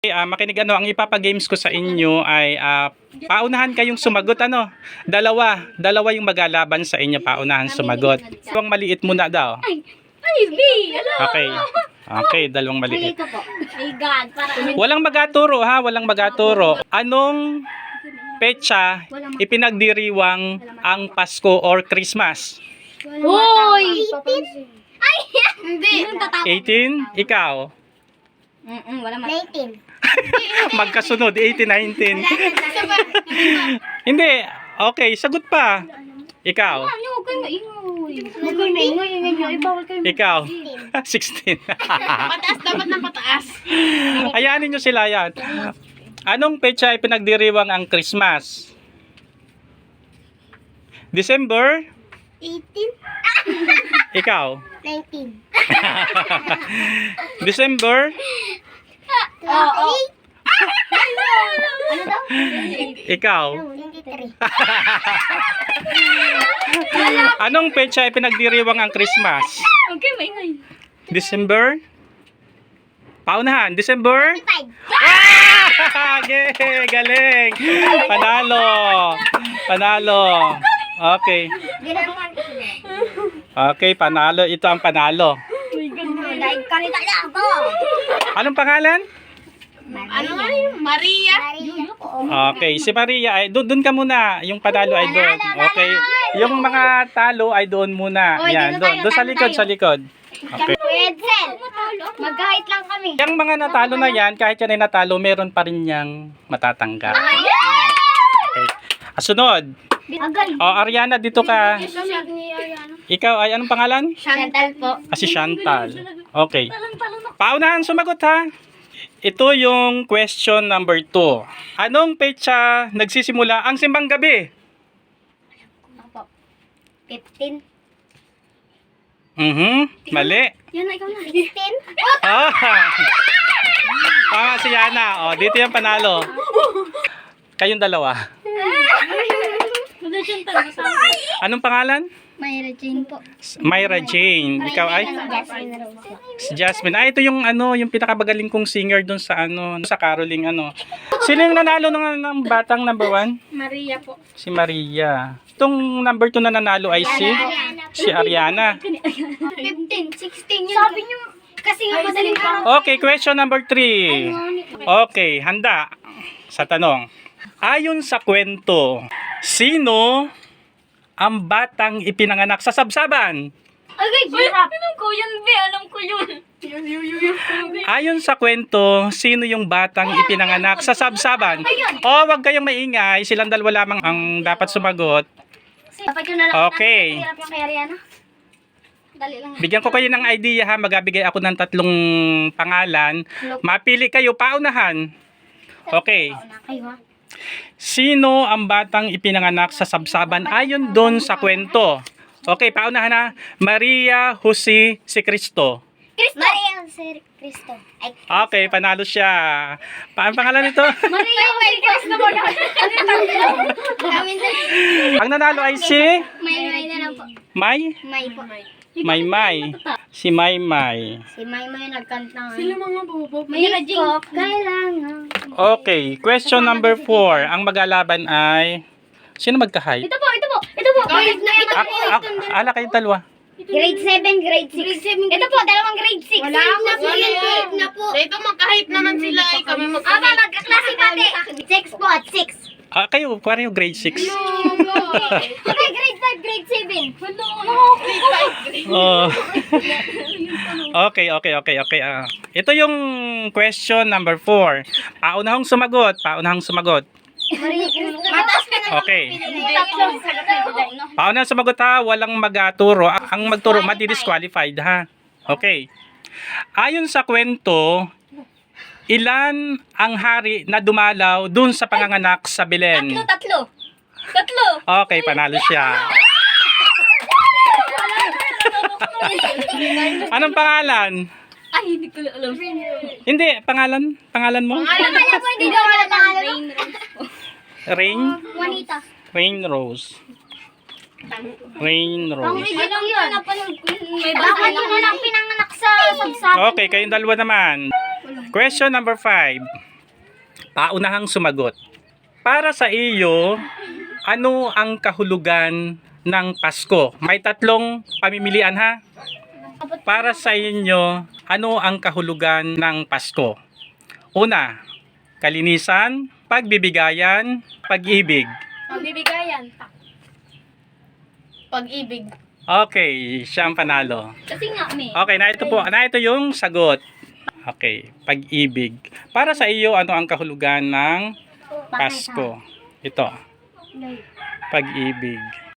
Okay, ah, makinig ano, ang ipapagames ko sa inyo ay ah, paunahan kayong sumagot ano. Dalawa, dalawa yung maglalaban sa inyo paunahan sumagot. Dalawang maliit muna daw. Ano? Okay. Okay, dalawang maliit. Ito po. My God, para Walang magaturo ha, walang magaturo. Anong petsa ipinagdiriwang ang Pasko or Christmas? Hoy! Ay! Hindi. 18? Ikaw? Mm-mm, wala man. 19. Magkasunod, 18, 19. Hindi. Okay, sagot pa. Ikaw? Ano. Huwag kayo. Ingay kayo. Ikaw? 16. Pataas dapat ng pataas. Ayanin nyo sila yan. Anong petsa ipinagdiriwang ang Christmas? December? 18? Ikaw? 19. December? Oo. Ano daw? Ikaw? 23. Anong petsa ipinagdiriwang ang Christmas? Okay, maingay. December? Paunahan, December? 5. Ah! Yay! Galing! Panalo! Panalo! Okay. Okay, panalo. Ito ang panalo. Kanita na ako. Anong pangalan? Ano nga yun? Maria. Maria. Okay, si Maria ay doon doon ka muna. Yung panalo ay doon. Okay. Yung mga talo ay doon muna. Yan, dito doon, tayo, doon sa tayo likod, tayo. sa likod. Okay. Edsel. Mag-guide lang kami. Yung mga natalo na yan, kahit yan ay natalo, meron pa rin niyang matatanggap. Okay. Ah, Sunod. Agay. O, Ariana, dito ka. Ikaw ay anong pangalan? Chantal po. Ah, si Chantal. Okay. Paunahan sumagot ha. Ito yung question number 2. Anong petsa nagsisimula ang simbang gabi? Opo. 15. Mhm. Mali. Yan na, ikaw na. 16? Ah. Tama si Yana. Oh, dito yung panalo. Kayong dalawa. Anong pangalan? Mayra Jane po. Myra Jane. Ikaw ay? Jasmine Rose. Si Jasmine. Ah, ito yung ano, yung pinakamagaling kong singer doon sa ano, sa caroling ano. Sino yung nanalo ng, ng batang number one? Maria po. Si Maria. Itong number 2 na nanalo ay si si Ariana. 15, 16 yun. Sabi niyo, kasi nga madaling pa. Okay, question number 3. Okay, handa sa tanong. Ayon sa kwento, sino ang batang ipinanganak sa sabsaban? Agay, hirap. Alam ko yun, be. Alam ko yun. Ayon sa kwento, sino yung batang ipinanganak sa sabsaban? Oh, wag kayong maingay. Silang dalawa lamang ang dapat sumagot. Okay. Lang. Bigyan ko kayo ng idea ha. Magabigay ako ng tatlong pangalan. Mapili kayo paunahan. Okay. Sino ang batang ipinanganak sa sabsaban ayon doon sa kwento? Okay, paunahan na. Maria Jose si Cristo. Cristo. Maria Jose Cristo. Ay, Okay, panalo siya. Paano pangalan nito? Maria Jose Cristo mo. Ano na. ang nanalo ay si May may na lang po. May? May po. May May. Si May May. Si May May nagkanta. Sila mga bobo. May ko kailangan. Okay, question number 4. Ang magalaban ay... Sino magka-height? Ito po, ito po. Ito po. Grade na ito po. ah, ala kayong dalawa. Grade 7, grade 6. Grade 7, ito po, dalawang grade 6. Wala na po yan. Grade na po. Dito magka-hype naman sila ay kami Aba, magka-hype. magkaklase pati. 6 po at 6. Ah, kayo, pareho grade 6. Okay, grade 5, grade 7. Hello. Oh. okay, okay, okay, okay. Ah, ito yung question number 4. Paunahong sumagot, paunahong sumagot. Mataas ka na. Okay. Tatlong sagot na ito. Paunahong sumagot ha, walang magaturo. Ang ang magturo, madi-disqualified ha. Okay. Ayon sa kwento, ilan ang hari na dumalaw dun sa panganganak sa Belen? Tatlo, tatlo. Tatlo. Okay, panalo siya. Anong pangalan? Ay, hindi ko alam. Hindi, pangalan? Pangalan mo? Alam mo, hindi daw alam pangalan mo. Rain? Juanita. Rain Rose. Rain Rose. Alam yun. May baka yun na lang pinanganak sa sabsabi. Okay, kayong dalawa naman. Question number 5. Paunahang sumagot. Para sa iyo, ano ang kahulugan ng Pasko? May tatlong pamimilian ha. Para sa inyo, ano ang kahulugan ng Pasko? Una, kalinisan, pagbibigayan, pag-ibig. Pagbibigayan. Pag-ibig. Okay, siya ang panalo. Kasi nga, may. Okay, na ito po. Na ito yung sagot. Okay, pag-ibig. Para sa iyo, ano ang kahulugan ng Pasko? Ito, pag-ibig.